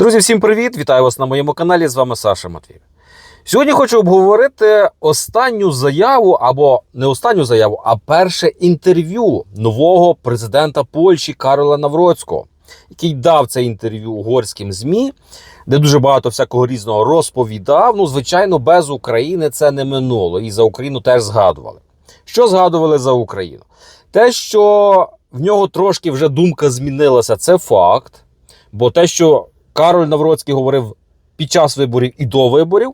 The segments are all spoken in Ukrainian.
Друзі, всім привіт! Вітаю вас на моєму каналі. З вами Саша Матвій. Сьогодні хочу обговорити останню заяву, або не останню заяву, а перше інтерв'ю нового президента Польщі Карола Навроцького, який дав це інтерв'ю угорським ЗМІ, де дуже багато всякого різного розповідав. Ну, звичайно, без України це не минуло, і за Україну теж згадували. Що згадували за Україну? Те, що в нього трошки вже думка змінилася, це факт. Бо те, що Кароль Навроцький говорив під час виборів і до виборів,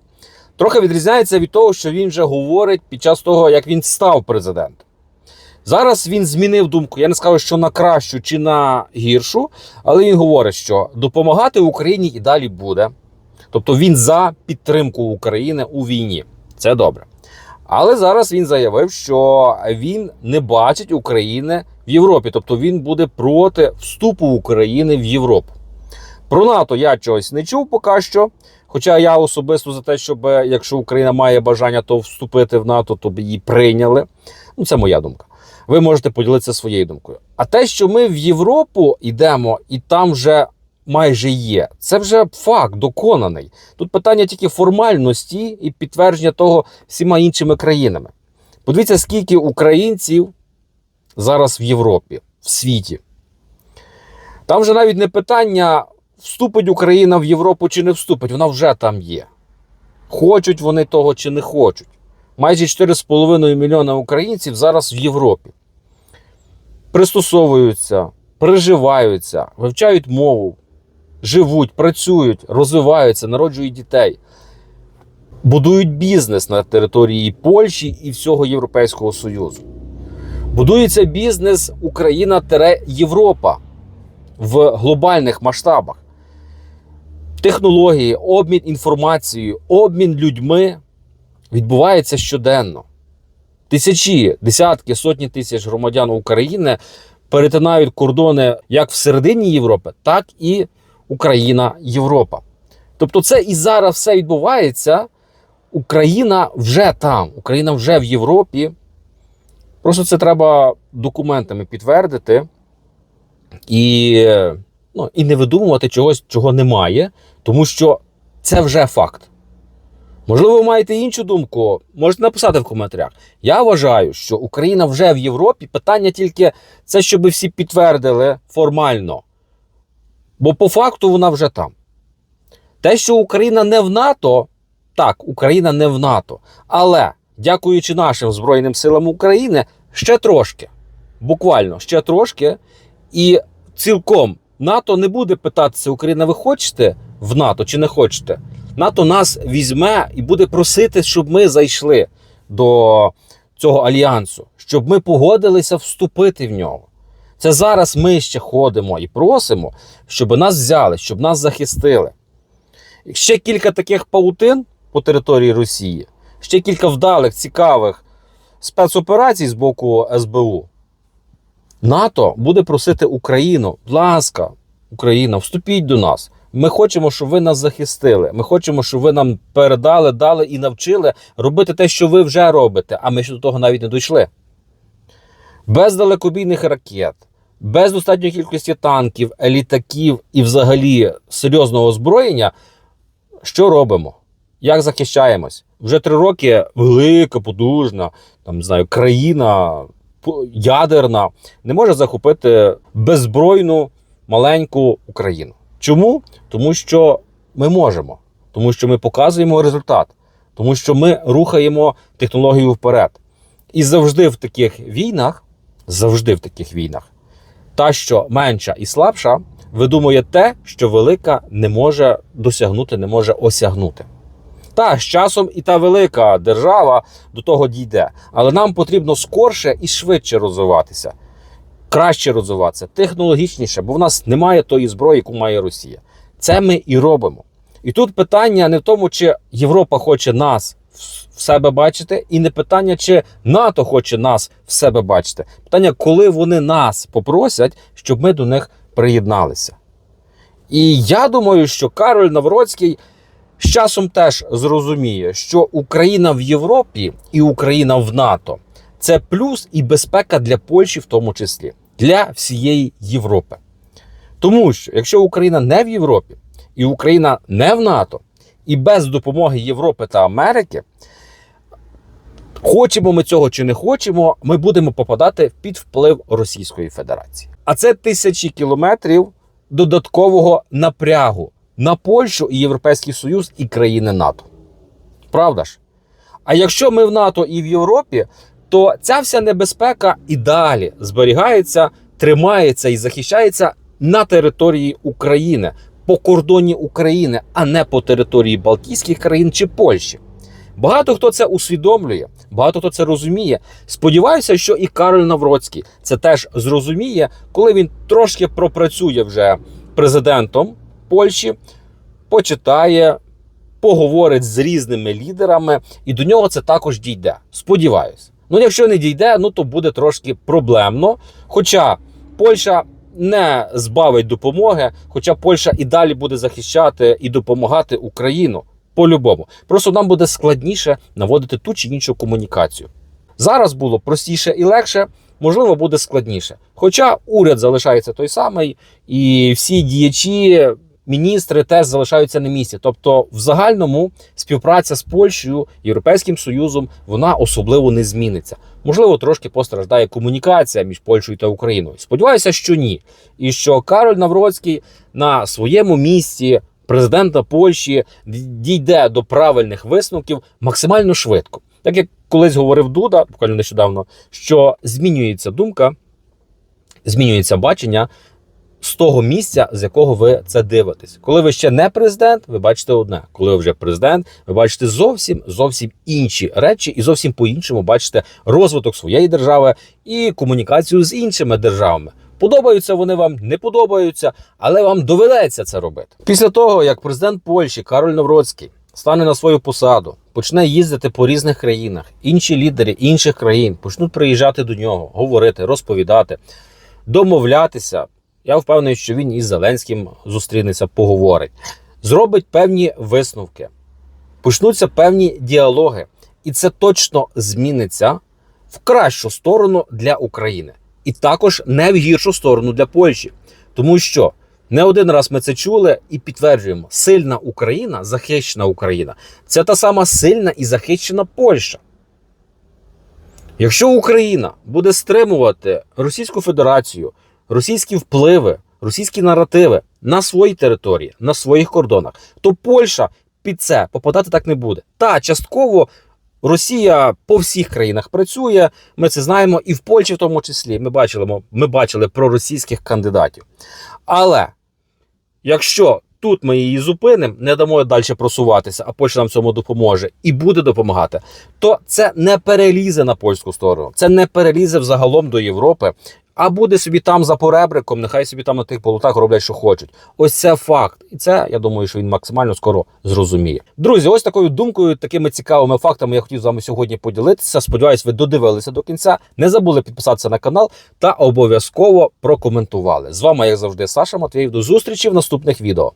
трохи відрізняється від того, що він вже говорить під час того, як він став президентом. Зараз він змінив думку. Я не скажу, що на кращу чи на гіршу, але він говорить, що допомагати Україні і далі буде. Тобто він за підтримку України у війні. Це добре. Але зараз він заявив, що він не бачить України в Європі, тобто він буде проти вступу України в Європу. Про НАТО я чогось не чув поки що. Хоча я особисто за те, щоб е, якщо Україна має бажання, то вступити в НАТО, то б її прийняли. Ну, це моя думка. Ви можете поділитися своєю думкою. А те, що ми в Європу йдемо і там вже майже є, це вже факт доконаний. Тут питання тільки формальності і підтвердження того всіма іншими країнами. Подивіться, скільки українців зараз в Європі, в світі. Там вже навіть не питання, вступить Україна в Європу чи не вступить, вона вже там є. Хочуть вони того чи не хочуть. Майже 4,5 мільйона українців зараз в Європі. Пристосовуються, приживаються, вивчають мову, живуть, працюють, розвиваються, народжують дітей, будують бізнес на території Польщі і всього Європейського Союзу. Будується бізнес Україна-Європа в глобальних масштабах. Технології, обмін інформацією, обмін людьми відбувається щоденно. Тисячі, десятки, сотні тисяч громадян України перетинають кордони як всередині Європи, так і Україна, Європа. Тобто, це і зараз все відбувається. Україна вже там, Україна вже в Європі. Просто це треба документами підтвердити і, ну, і не видумувати чогось, чого немає, тому що це вже факт. Можливо, ви маєте іншу думку, можете написати в коментарях. Я вважаю, що Україна вже в Європі. Питання тільки це, щоб всі підтвердили формально. Бо по факту вона вже там. Те, що Україна не в НАТО, так, Україна не в НАТО. Але, дякуючи нашим Збройним силам України, ще трошки. Буквально ще трошки. І цілком НАТО не буде питатися, Україна, ви хочете в НАТО чи не хочете? НАТО нас візьме і буде просити, щоб ми зайшли до цього альянсу, щоб ми погодилися вступити в нього. Це зараз ми ще ходимо і просимо, щоб нас взяли, щоб нас захистили. Ще кілька таких паутин по території Росії, ще кілька вдалих, цікавих спецоперацій з боку СБУ. НАТО буде просити Україну, будь ласка, Україна, вступіть до нас. Ми хочемо, щоб ви нас захистили. Ми хочемо, щоб ви нам передали, дали і навчили робити те, що ви вже робите, а ми ще до того навіть не дійшли. Без далекобійних ракет, без достатньої кількості танків, літаків і взагалі серйозного озброєння. Що робимо? Як захищаємось? Вже три роки велика, потужна, там не знаю, країна ядерна не може захопити беззбройну маленьку Україну. Чому? Тому що ми можемо, тому що ми показуємо результат, тому що ми рухаємо технологію вперед. І завжди в таких війнах, завжди в таких війнах, та, що менша і слабша, видумує те, що велика не може досягнути, не може осягнути. Та з часом і та велика держава до того дійде. Але нам потрібно скорше і швидше розвиватися, краще розвиватися, технологічніше, бо в нас немає тої зброї, яку має Росія. Це ми і робимо. І тут питання не в тому, чи Європа хоче нас в себе бачити, і не питання, чи НАТО хоче нас в себе бачити. Питання, коли вони нас попросять, щоб ми до них приєдналися. І я думаю, що Кароль Навроцький з часом теж зрозуміє, що Україна в Європі і Україна в НАТО це плюс і безпека для Польщі, в тому числі для всієї Європи. Тому що якщо Україна не в Європі і Україна не в НАТО, і без допомоги Європи та Америки, хочемо ми цього чи не хочемо, ми будемо попадати під вплив Російської Федерації. А це тисячі кілометрів додаткового напрягу на Польщу і Європейський Союз і країни НАТО. Правда ж? А якщо ми в НАТО і в Європі, то ця вся небезпека і далі зберігається, тримається і захищається на території України, по кордоні України, а не по території Балтійських країн чи Польщі. Багато хто це усвідомлює, багато хто це розуміє. Сподіваюся, що і Кароль Навроцький це теж зрозуміє, коли він трошки пропрацює вже президентом Польщі, почитає, поговорить з різними лідерами, і до нього це також дійде. Сподіваюсь. Ну, якщо не дійде, ну то буде трошки проблемно. Хоча Польща не збавить допомоги, хоча Польща і далі буде захищати і допомагати Україну по-любому. Просто нам буде складніше наводити ту чи іншу комунікацію. Зараз було простіше і легше, можливо, буде складніше. Хоча уряд залишається той самий, і всі діячі, міністри теж залишаються на місці. Тобто, в загальному співпраця з Польщею, Європейським Союзом, вона особливо не зміниться. Можливо, трошки постраждає комунікація між Польщею та Україною. Сподіваюся, що ні. І що Кароль Навроцький на своєму місці президента Польщі дійде до правильних висновків максимально швидко. Так як колись говорив Дуда, буквально нещодавно, що змінюється думка, змінюється бачення з того місця, з якого ви це дивитесь. Коли ви ще не президент, ви бачите одне. Коли ви вже президент, ви бачите зовсім зовсім інші речі, і зовсім по-іншому бачите розвиток своєї держави і комунікацію з іншими державами. Подобаються вони вам, не подобаються, але вам доведеться це робити. Після того, як президент Польщі Кароль Навроцький стане на свою посаду, почне їздити по різних країнах, інші лідери інших країн почнуть приїжджати до нього, говорити, розповідати, домовлятися. Я впевнений, що він із Зеленським зустрінеться, поговорить, зробить певні висновки, почнуться певні діалоги, і це точно зміниться в кращу сторону для України і також не в гіршу сторону для Польщі. Тому що не один раз ми це чули і підтверджуємо: сильна Україна, захищена Україна це та сама сильна і захищена Польща. Якщо Україна буде стримувати Російську Федерацію, російські впливи, російські наративи на своїй території, на своїх кордонах, то Польща під це попадати так не буде. Та частково Росія по всіх країнах працює. Ми це знаємо, і в Польщі, в тому числі, ми бачили, ми бачили проросійських кандидатів. Але якщо тут ми її зупинимо, не дамо далі просуватися, а Польща нам цьому допоможе і буде допомагати, то це не перелізе на польську сторону, це не перелізе взагалом до Європи. А буде собі там за поребриком, нехай собі там на тих болотах роблять, що хочуть. Ось це факт. І це я думаю, що він максимально скоро зрозуміє. Друзі, ось такою думкою, такими цікавими фактами я хотів з вами сьогодні поділитися. Сподіваюсь, ви додивилися до кінця. Не забули підписатися на канал та обов'язково прокоментували. З вами, як завжди, Саша Матвіїв. До зустрічі в наступних відео.